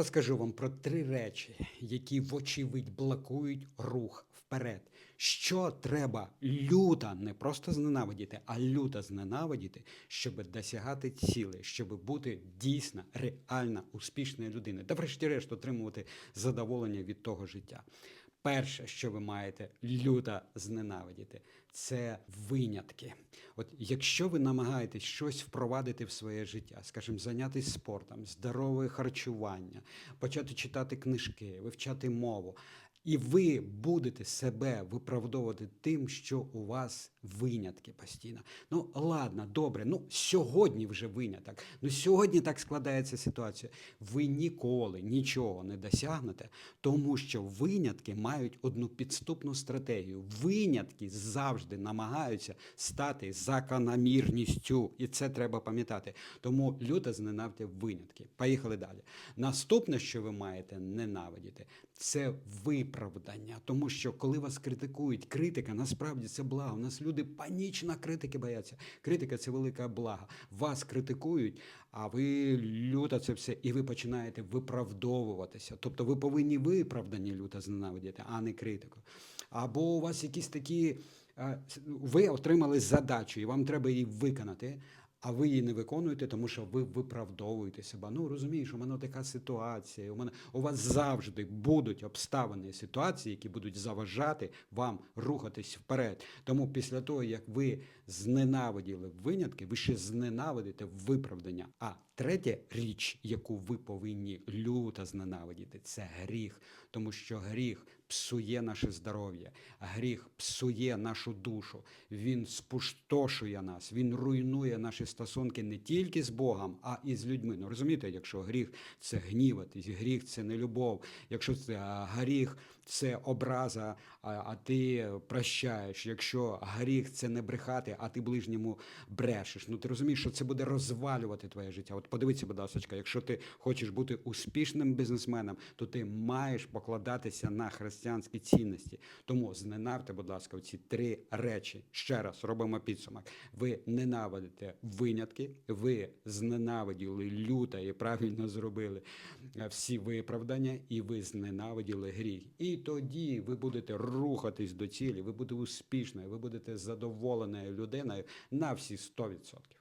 Розкажу вам про три речі, які вочевидь блокують рух вперед. Що треба люто, не просто зненавидіти, а люто зненавидіти, щоб досягати цілі, щоб бути дійсно реально успішною людиною, та врешті-решт отримувати задоволення від того життя. Перше, що ви маєте люто зненавидіти, це винятки. От якщо ви намагаєтесь щось впровадити в своє життя, скажімо, зайнятися спортом, здорове харчування, почати читати книжки, вивчати мову, і ви будете себе виправдовувати тим, що у вас винятки постійно. Ну ладно, добре, ну сьогодні вже виняток. Ну сьогодні так складається ситуація. Ви ніколи нічого не досягнете, тому що винятки мають одну підступну стратегію. Винятки завжди намагаються стати закономірністю, і це треба пам'ятати. Тому люто зненавдьте винятки. Поїхали далі. Наступне, що ви маєте ненавидіти, це виправдання. Тому що коли вас критикують, критика насправді це благо. У нас люди панічно критики бояться. Критика це велика блага. Вас критикують, а ви люто це все, і ви починаєте виправдовуватися. Тобто ви повинні виправдані люто зненавидіти, а не критику. Або у вас якісь такі. е, Ви отримали задачу, і вам треба її виконати. А ви її не виконуєте, тому що ви виправдовуєте себе. Ну розумієш, у мене така ситуація. У мене у вас завжди будуть обставини ситуації, які будуть заважати вам рухатись вперед. Тому після того, як ви зненавиділи винятки, ви ще зненавидите виправдання. А третя річ, яку ви повинні люто зненавидіти, це гріх, тому що гріх псує наше здоров'я, гріх псує нашу душу. Він спустошує нас, він руйнує наші стосунки не тільки з Богом, а і з людьми. Ну розумієте, якщо гріх це гніватись, гріх це не любов, якщо це гріх це образа, а, ти прощаєш, якщо гріх це не брехати, а ти ближньому брешеш. Ну ти розумієш, що це буде розвалювати твоє життя. От подивіться, будь ласка, якщо ти хочеш бути успішним бізнесменом, то ти маєш покладатися на християнські цінності. Тому зненавте, будь ласка, ці три речі. Ще раз робимо підсумок. Ви ненавидите винятки, ви зненавиділи люто і правильно зробили е, всі виправдання, і ви зненавиділи гріх. І тоді ви будете рухатись до цілі, ви будете успішною, ви будете задоволеною людиною на всі 100%.